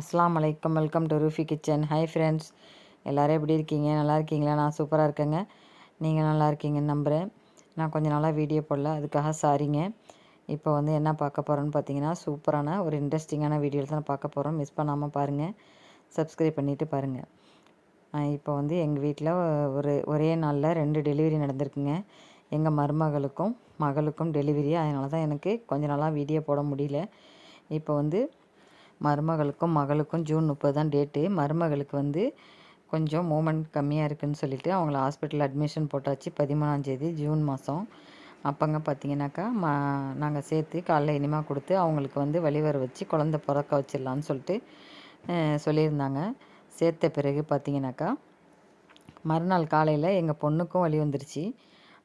அஸ்லாம் அலைக்கம். Welcome to Roofi kitchen. Hi friends எல்லோரும் எப்படி இருக்கீங்க? நல்லா இருக்கீங்களா? நான் சூப்பராக இருக்கேங்க. நீங்கள் நல்லா இருக்கீங்கன்னு நம்புகிறேன் நான் கொஞ்சம் நாளாக வீடியோ போடல. அதுக்காக சாரிங்க இப்போ வந்து என்ன பார்க்க போகிறோன்னு பார்த்தீங்கன்னா சூப்பரான ஒரு இன்ட்ரெஸ்டிங்கான வீடியோ தான் பார்க்க போகிறோம் மிஸ் பண்ணாமல் பாருங்கள் சப்ஸ்கிரைப் பண்ணிவிட்டு பாருங்கள் இப்போ வந்து எங்கள் வீட்டில் ஒரு ஒரே நாளில் ரெண்டு டெலிவரி நடந்திருக்குங்க. எங்கள் மருமகளுக்கும் மகளுக்கும் டெலிவரி அதனால தான் எனக்கு கொஞ்ச நாளாக வீடியோ போட முடியல. இப்போ வந்து மருமகளுக்கும் மகளுக்கும் ஜூன் முப்பது தான் டேட்டு மருமகளுக்கு வந்து கொஞ்சம் மூமெண்ட் கம்மியாக இருக்குதுன்னு சொல்லிவிட்டு அவங்கள ஹாஸ்பிட்டல் அட்மிஷன் போட்டாச்சு. பதிமூணாந்தேதி ஜூன் மாதம் அப்போங்க பார்த்தீங்கன்னாக்கா ம நாங்கள் சேர்த்து காலைல இனிமா கொடுத்து அவங்களுக்கு வந்து வழிவர வச்சு குழந்த பிறக்க வச்சிடலான்னு சொல்லிட்டு சொல்லியிருந்தாங்க. சேர்த்த பிறகு பார்த்தீங்கன்னாக்கா மறுநாள் காலையில் எங்கள் பொண்ணுக்கும் வழி வந்துருச்சு.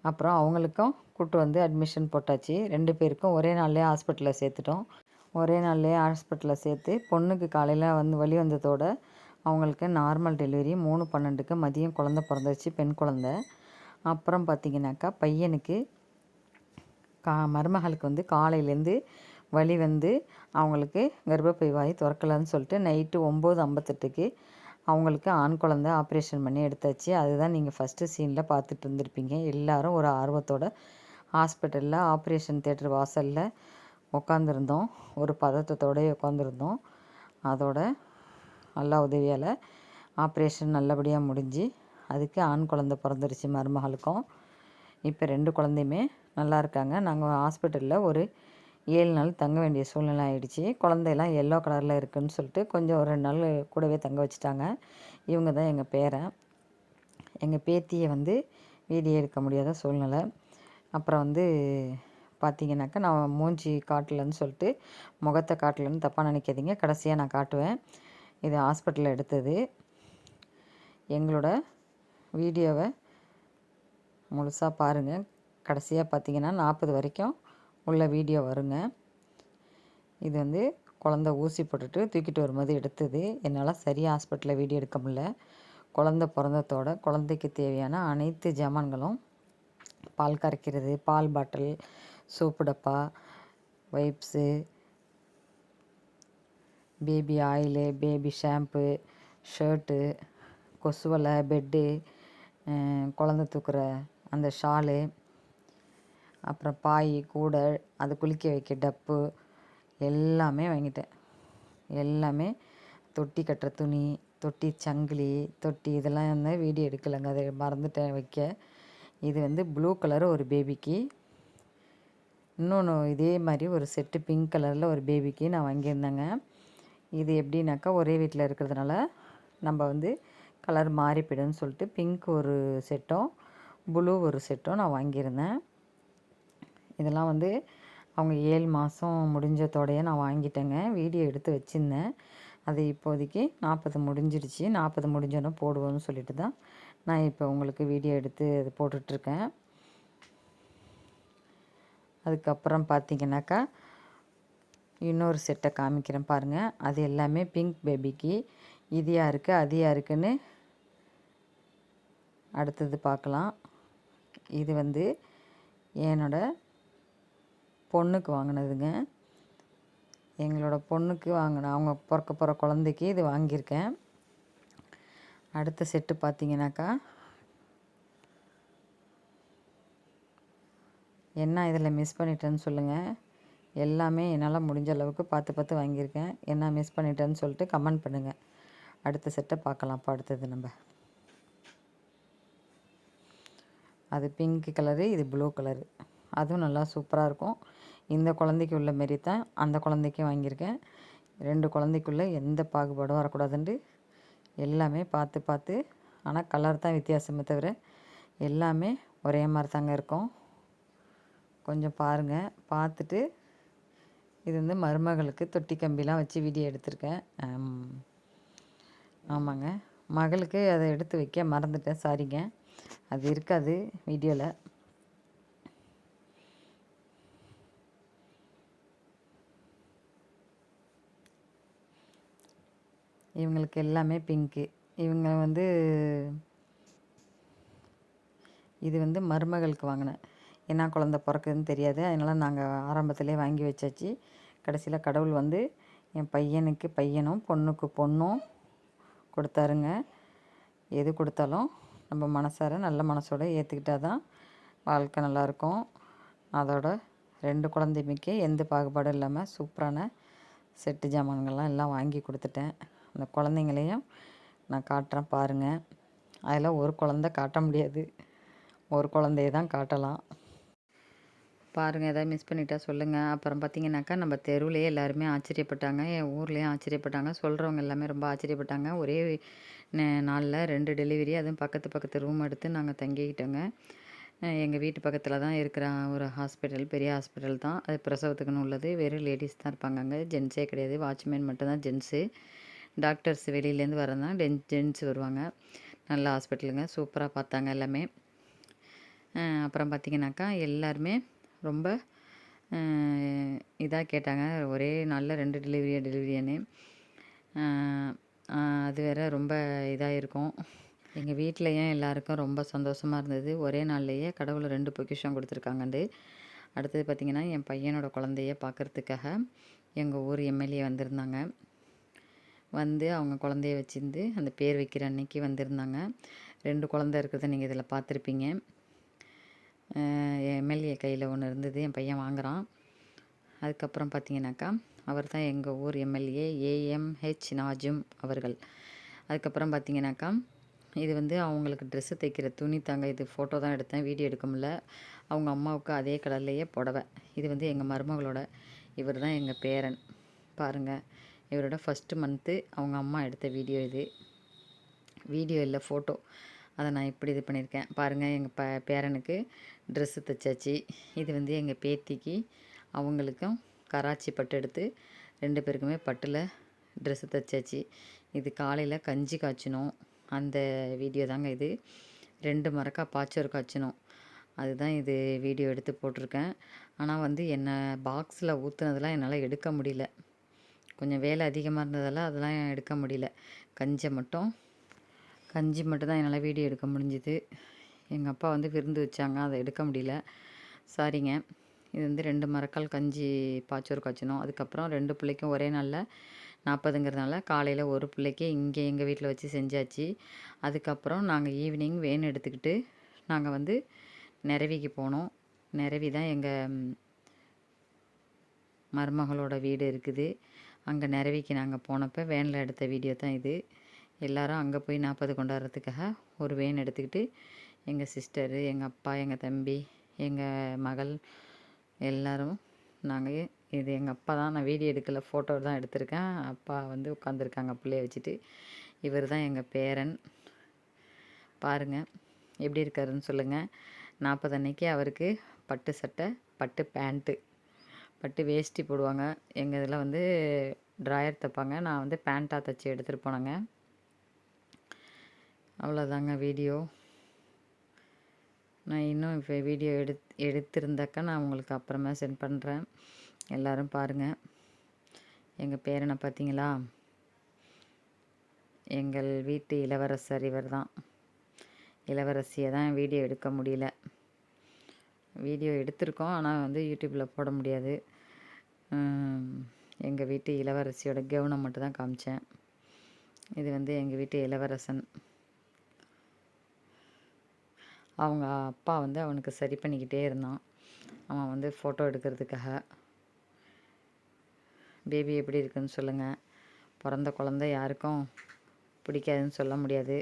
அப்புறம் அவங்களுக்கும் கூப்பிட்டு வந்து அட்மிஷன் போட்டாச்சு. ரெண்டு பேருக்கும் ஒரே நாள்லேயே ஹாஸ்பிட்டலில் சேர்த்துட்டோம். ஒரே நாள்லேயே ஹாஸ்பிட்டலில் சேர்த்து பொண்ணுக்கு காலையில் வந்து வழி வந்ததோட அவங்களுக்கு நார்மல் டெலிவரி மூணு பன்னெண்டுக்கு மதியம் குழந்த பிறந்துச்சு பெண் குழந்த. அப்புறம் பார்த்திங்கனாக்கா பையனுக்கு கா மருமகளுக்கு வந்து காலையிலேருந்து வழி வந்து அவங்களுக்கு கர்ப்பப்பை வாய் திறக்கலன்னு சொல்லிட்டு நைட்டு ஒம்பது ஐம்பத்தெட்டுக்கு அவங்களுக்கு ஆண் குழந்த ஆப்ரேஷன் பண்ணி எடுத்தாச்சு. அதுதான் நீங்கள் ஃபஸ்ட்டு சீனில் பார்த்துட்டு இருந்திருப்பீங்க. எல்லாரும் ஒரு ஆர்வத்தோட ஹாஸ்பிட்டலில் ஆப்ரேஷன் தேட்டர் வாசலில் உட்காந்துருந்தோம் ஒரு பதட்டத்தோடய உட்காந்துருந்தோம் அதோட நல்லா உதவியால் ஆப்ரேஷன் நல்லபடியாக முடிஞ்சு அதுக்கு ஆண் குழந்த பிறந்துருச்சு மருமகளுக்கும். இப்போ ரெண்டு குழந்தையுமே நல்லா இருக்காங்க. நாங்கள் ஹாஸ்பிட்டலில் ஒரு ஏழு நாள் தங்க வேண்டிய சூழ்நிலை ஆகிடுச்சி குழந்தையெல்லாம் எல்லோ கலரில் இருக்குதுன்னு சொல்லிட்டு கொஞ்சம் ஒரு ரெண்டு நாள் கூடவே தங்க வச்சுட்டாங்க. இவங்க தான் எங்கள் பேரன் எங்கள் பேத்தியை வந்து வீடியோ எடுக்க முடியாத சூழ்நிலை. அப்புறம் வந்து பார்த்தீங்கன்னாக்கா நான் மூஞ்சி காட்டலன்னு சொல்லிட்டு முகத்தை காட்டலன்னு தப்பாக நினைக்காதீங்க. கடைசியாக நான் காட்டுவேன். இது ஹாஸ்பிட்டலில் எடுத்தது. எங்களோட வீடியோவை முழுசாக பாருங்கள் கடைசியாக பார்த்தீங்கன்னா நாற்பது வரைக்கும் உள்ள வீடியோ வருங்க. இது வந்து குழந்த ஊசி போட்டுட்டு தூக்கிட்டு வரும்போது எடுத்தது. என்னால் சரியாக ஹாஸ்பிட்டலில் வீடியோ எடுக்க முடில குழந்த பிறந்தத்தோட குழந்தைக்கு தேவையான அனைத்து ஜாமான்களும் பால் கரைக்கிறது பால் பாட்டில் சோப்பு டப்பா wipes baby oil baby shampoo shirt கொசுவலை bed குழந்த தூக்குற அந்த ஷாலு அப்புறம் பாய் கூடை அது குளிக்க வைக்க டப்பு எல்லாமே வாங்கிட்டேன். எல்லாமே தொட்டி கட்டுற துணி தொட்டி சங்கிலி தொட்டி இதெல்லாம் வந்து வீடியோ எடுக்கலைங்க அதை மறந்துட்டேன் வைக்க. இது வந்து ப்ளூ கலர் ஒரு பேபிக்கு. இன்னொன்று இதே மாதிரி ஒரு செட்டு பிங்க் கலரில் ஒரு பேபிக்கு நான் வாங்கியிருந்தேங்க. இது எப்படின்னாக்கா ஒரே வீட்டில் இருக்கிறதுனால நம்ம வந்து கலர் மாறி போயிடும்னு சொல்லிட்டு பிங்க் ஒரு செட்டும் ப்ளூ ஒரு செட்டும் நான் வாங்கியிருந்தேன். இதெல்லாம் வந்து அவங்க ஏழு மாதம் முடிஞ்சதோடையே நான் வாங்கிட்டேங்க. வீடியோ எடுத்து வச்சுருந்தேன். அது இப்போதைக்கு நாற்பது முடிஞ்சிடுச்சு நாற்பது முடிஞ்சோன்னே போடுவோம்னு சொல்லிட்டு தான் நான் இப்போ உங்களுக்கு வீடியோ எடுத்து அது போட்டுட்ருக்கேன். அதுக்கப்புறம் பார்த்தீங்கன்னாக்கா இன்னொரு செட்டை காமிக்கிறேன் பாருங்கள் அது எல்லாமே பிங்க் பேபிக்கு இது இருக்குது அது இருக்குதுன்னு அடுத்தது பார்க்கலாம். இது வந்து என்னோட பொண்ணுக்கு வாங்கினதுங்க. எங்களோட பொண்ணுக்கு வாங்கின அவங்க பிறக்க போகிற குழந்தைக்கு இது வாங்கியிருக்கேன். அடுத்த செட்டு பார்த்தீங்கன்னாக்கா என்ன இதில் மிஸ் பண்ணிட்டேன்னு சொல்லுங்கள் எல்லாமே என்னால் முடிஞ்ச அளவுக்கு பார்த்து பார்த்து வாங்கியிருக்கேன். என்ன மிஸ் பண்ணிட்டேன்னு சொல்லிட்டு கமெண்ட் பண்ணுங்கள் அடுத்த செட்டை பார்க்கலாம். அடுத்தது நம்ம. அது பிங்க் கலரு இது ப்ளூ கலரு அதுவும் நல்லா சூப்பராக இருக்கும். இந்த குழந்தைக்கு உள்ள மாரி தான் அந்த குழந்தைக்கும் வாங்கியிருக்கேன். ரெண்டு குழந்தைக்குள்ளே எந்த பாகுபாடும் வரக்கூடாதுன்ட்டு எல்லாமே பார்த்து பார்த்து ஆனால் கலர் தான் வித்தியாசமே தவிர எல்லாமே ஒரே மாதிரி தாங்க இருக்கும். கொஞ்சம் பாருங்கள் பார்த்துட்டு இது வந்து மருமகளுக்கு தொட்டி கம்பிலாம் வச்சு வீடியோ எடுத்திருக்கேன். ஆமாங்க. மகளுக்கு அதை எடுத்து வைக்க மறந்துட்டேன். சாரிங்க அது இருக்காது வீடியோவில் இவங்களுக்கு எல்லாமே பிங்க்கு இவங்க வந்து இது வந்து மருமகளுக்கு வாங்கினேன். என்ன குழந்த பிறக்குதுன்னு தெரியாது. அதனால் நாங்கள் ஆரம்பத்திலே வாங்கி வச்சாச்சு. கடைசியில் கடவுள் வந்து என் பையனுக்கு பையனும் பொண்ணுக்கு பொண்ணும் கொடுத்தாருங்க. எது கொடுத்தாலும் நம்ம மனசார நல்ல மனசோட ஏற்றுக்கிட்டால் தான் வாழ்க்கை நல்லாயிருக்கும் அதோட ரெண்டு குழந்தைமைக்கு எந்த பாகுபாடும் இல்லாமல் சூப்பரான செட்டு ஜாமான்கள்லாம் எல்லாம் வாங்கி கொடுத்துட்டேன். அந்த குழந்தைங்களையும் நான் காட்டுறேன் பாருங்கள் அதில் ஒரு குழந்த காட்ட முடியாது. ஒரு குழந்தைய தான் காட்டலாம். பாருங்கள் எதாவது மிஸ் பண்ணிட்டா சொல்லுங்கள் அப்புறம் பார்த்திங்கனாக்கா நம்ம தெருவிலேயே எல்லாருமே ஆச்சரியப்பட்டாங்க. என் ஊர்லேயும் ஆச்சரியப்பட்டாங்க. சொல்கிறவங்க எல்லாமே ரொம்ப ஆச்சரியப்பட்டாங்க. ஒரே நே- நாளில் ரெண்டு டெலிவரி அதுவும் பக்கத்து பக்கத்து ரூம் எடுத்து நாங்கள் தங்கிக்கிட்டோங்க. எங்கள் வீட்டு பக்கத்தில் தான் இருக்கிற ஒரு ஹாஸ்பிட்டல் பெரிய ஹாஸ்பிட்டல் தான். அது பிரசவத்துக்குன்னு உள்ளது. வெறும் லேடிஸ் தான் இருப்பாங்க அங்கே ஜென்ஸே கிடையாது. வாட்ச்மேன் மட்டும்தான் ஜென்ஸு டாக்டர்ஸ் வெளியிலேருந்து வரதான் டென் ஜென்ஸ் வருவாங்க. நல்ல ஹாஸ்பிட்டலுங்க சூப்பராக பார்த்தாங்க எல்லாமே. அப்புறம் பார்த்தீங்கன்னாக்கா எல்லாருமே ரொம்ப இதாக கேட்டாங்க. ஒரே நாளில் ரெண்டு டெலிவரியா டெலிவரியான்னு அது வேற ரொம்ப இதாக இருக்கும். எங்கள் வீட்லேயும் எல்லாருக்கும் ரொம்ப சந்தோஷமாக இருந்தது? ஒரே நாள்லேயே கடவுள் ரெண்டு பொக்கிஷம் கொடுத்துருக்காங்கண்டு அடுத்தது பார்த்திங்கன்னா என் பையனோட குழந்தைய பார்க்குறதுக்காக எங்கள் ஊர் எம்எல்ஏ வந்திருந்தாங்க. வந்து அவங்க குழந்தைய வச்சிருந்து அந்த பேர் வைக்கிற அன்னைக்கு வந்திருந்தாங்க. ரெண்டு குழந்தை இருக்கிறத நீங்கள் இதில் பார்த்துருப்பீங்க எம்எல்ஏ கையில் ஒன்று இருந்தது. என் பையன் வாங்குறான். அதுக்கப்புறம் பார்த்தீங்கன்னாக்கா அவர் தான் எங்கள் ஊர் எம்எல்ஏ ஏஎம்ஹெச் நாஜும் அவர்கள். அதுக்கப்புறம் பார்த்தீங்கன்னாக்கா இது வந்து அவங்களுக்கு ட்ரெஸ்ஸு தைக்கிற துணி தாங்க. இது ஃபோட்டோ தான் எடுத்தேன். வீடியோ எடுக்க முடில அவங்க அம்மாவுக்கு அதே கலர்லேயே புடவை. இது வந்து எங்கள் மருமகளோட. இவர் தான் எங்கள் பேரன். பாருங்கள் இவரோட ஃபஸ்ட்டு மந்த்து அவங்க அம்மா எடுத்த வீடியோ இது. வீடியோ இல்லை ஃபோட்டோ அதை நான் இப்படி இது பண்ணியிருக்கேன். பாருங்கள் எங்கள் ப பேரனுக்கு ட்ரெஸ்ஸு தைச்சாச்சு. இது வந்து எங்கள் பேத்திக்கு அவங்களுக்கும் கராச்சி பட்டு எடுத்து ரெண்டு பேருக்குமே பட்டில் ட்ரெஸ்ஸு தைச்சாச்சு. இது காலையில் கஞ்சி காய்ச்சினோம். அந்த வீடியோ தாங்க இது. ரெண்டு மரக்கா பாய்ச்சோர் காய்ச்சினோம். அதுதான் இது வீடியோ எடுத்து போட்டிருக்கேன். ஆனால் வந்து என்னை பாக்ஸில் ஊற்றுனதெல்லாம் என்னால் எடுக்க முடியல. கொஞ்சம் வேலை அதிகமாக இருந்ததால் அதெல்லாம் எடுக்க முடியல. கஞ்சை மட்டும் கஞ்சி மட்டும் தான் என்னால் வீடியோ எடுக்க முடிஞ்சுது. எங்கள் அப்பா வந்து விருந்து வச்சாங்க அதை எடுக்க முடியல. சாரிங்க இது வந்து ரெண்டு மரக்கால் கஞ்சி பாய்ச்சோறு காய்ச்சணும். அதுக்கப்புறம் ரெண்டு பிள்ளைக்கும் ஒரே நாளில் நாற்பதுங்கிறதுனால காலையில் ஒரு பிள்ளைக்கு இங்கே எங்கள் வீட்டில் வச்சு செஞ்சாச்சு. அதுக்கப்புறம் நாங்கள் ஈவினிங் வேன் எடுத்துக்கிட்டு நாங்கள் வந்து நிறவிக்கு போனோம். நிறவி தான் எங்கள் மருமகளோட வீடு இருக்குது. அங்கே நிறவிக்கு நாங்கள் போனப்போ வேனில் எடுத்த வீடியோ தான் இது. எல்லாரும் அங்கே போய் நாற்பது கொண்டாடுறதுக்காக ஒரு வேன் எடுத்துக்கிட்டு எங்கள் சிஸ்டரு எங்கள் அப்பா எங்கள் தம்பி எங்கள் மகள் எல்லோரும் நாங்கள் இது எங்கள் அப்பா தான் நான் வீடியோ எடுக்கல ஃபோட்டோ தான் எடுத்திருக்கேன். அப்பா வந்து உட்காந்துருக்காங்க பிள்ளைய வச்சுட்டு. இவர் தான் எங்கள் பேரன். பாருங்கள் எப்படி இருக்காருன்னு சொல்லுங்கள் நாற்பது அன்னைக்கு அவருக்கு பட்டு சட்டை பட்டு பேண்ட்டு பட்டு வேஷ்டி போடுவாங்க. எங்கள் இதில் வந்து ட்ராயர் தைப்பாங்க. நான் வந்து பேண்ட்டாக தைச்சி எடுத்துகிட்டு போனேங்க. அவ்வளோதாங்க வீடியோ. நான் இன்னும் இப்போ வீடியோ எடுத் எடுத்திருந்தாக்கா நான் உங்களுக்கு அப்புறமா சென்ட் பண்ணுறேன் எல்லோரும் பாருங்கள் எங்கள் பேரனை பார்த்தீங்களா எங்கள் வீட்டு இளவரசர் இவர் தான் இளவரசியை தான் வீடியோ எடுக்க முடியல. வீடியோ எடுத்திருக்கோம் ஆனால் வந்து யூடியூப்பில் போட முடியாது. எங்கள் வீட்டு இளவரசியோட கவனம் மட்டும் தான் காமிச்சேன். இது வந்து எங்கள் வீட்டு இளவரசன். அவங்க அப்பா வந்து அவனுக்கு சரி பண்ணிக்கிட்டே இருந்தான். அவன் வந்து ஃபோட்டோ எடுக்கிறதுக்காக. பேபி எப்படி இருக்குன்னு சொல்லுங்கள் பிறந்த குழந்த யாருக்கும் பிடிக்காதுன்னு சொல்ல முடியாது.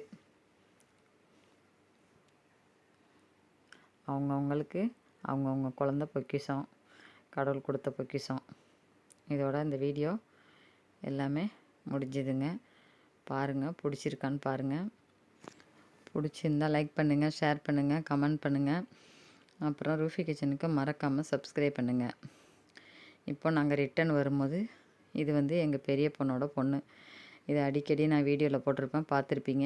அவங்கவுங்களுக்கு அவங்கவுங்க குழந்த பொக்கிஷம் கடவுள் கொடுத்த பொக்கிஷம். இதோட இந்த வீடியோ எல்லாமே முடிஞ்சுதுங்க. பாருங்கள் பிடிச்சிருக்கான்னு பாருங்கள் பிடிச்சிருந்தா லைக் பண்ணுங்கள் ஷேர் பண்ணுங்கள் கமெண்ட் பண்ணுங்கள் அப்புறம் ரூஃபி கிச்சனுக்கு மறக்காமல் சப்ஸ்கிரைப் பண்ணுங்கள் இப்போ நாங்கள் ரிட்டன் வரும்போது இது வந்து எங்கள் பெரிய பொண்ணோட பொண்ணு. இதை அடிக்கடி நான் வீடியோவில் போட்டிருப்பேன் பார்த்துருப்பீங்க.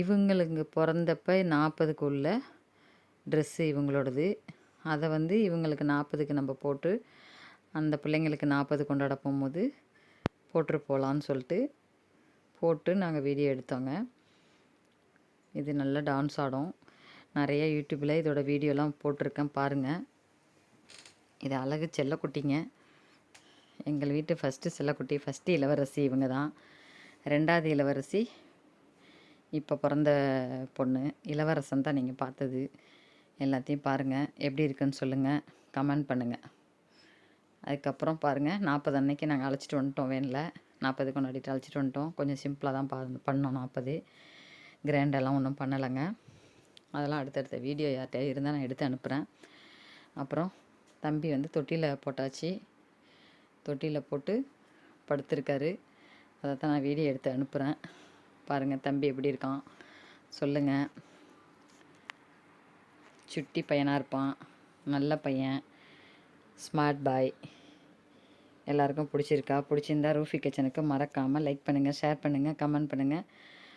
இவங்களுக்கு பிறந்தப்ப நாற்பதுக்குள்ள ட்ரெஸ்ஸு இவங்களோடது. அதை வந்து இவங்களுக்கு நாற்பதுக்கு நம்ம போட்டு அந்த பிள்ளைங்களுக்கு நாற்பது கொண்டாட போகும்போது போட்டு போகலான்னு சொல்லிட்டு போட்டு நாங்கள் வீடியோ எடுத்தோங்க. இது நல்லா டான்ஸ் ஆடும். நிறைய யூடியூப்பில் இதோட வீடியோலாம் போட்டிருக்கேன் பாருங்கள் இது அழகு செல்லக்குட்டிங்க. எங்கள் வீட்டு ஃபஸ்ட்டு செல்லக்குட்டி ஃபஸ்ட்டு இளவரசி இவங்க தான் ரெண்டாவது இளவரசி இப்போ பிறந்த பொண்ணு. இளவரசன் தான் நீங்கள் பார்த்தது. எல்லாத்தையும் பாருங்கள் எப்படி இருக்குன்னு சொல்லுங்கள் கமெண்ட் பண்ணுங்கள் அதுக்கப்புறம் பாருங்கள் நாற்பது அன்னைக்கு நாங்கள் அழைச்சிட்டு வந்துட்டோம் வேனில். நாற்பது கொண்டாடிட்டு அழைச்சிட்டு வந்துட்டோம். கொஞ்சம் சிம்பிளாக தான் பா பண்ணோம் நாற்பது. கிராண்டெல்லாம் ஒன்றும் பண்ணலைங்க. அதெல்லாம் அடுத்தடுத்த வீடியோ யார்கிட்ட இருந்தால் நான் எடுத்து அனுப்புகிறேன் அப்புறம் தம்பி வந்து தொட்டியில் போட்டாச்சு. தொட்டியில் போட்டு படுத்திருக்காரு. அதை தான் நான் வீடியோ எடுத்து அனுப்புகிறேன் பாருங்கள் தம்பி எப்படி இருக்கான்? சொல்லுங்கள் சுட்டி பையனாக இருப்பான். நல்ல பையன். Smart boy. எல்லாருக்கும் பிடிச்சிருக்கா? பிடிச்சிருந்தா ரூஃபி கிச்சனுக்கு மறக்காமல் லைக் பண்ணுங்கள் ஷேர் பண்ணுங்கள் கமெண்ட் பண்ணுங்கள்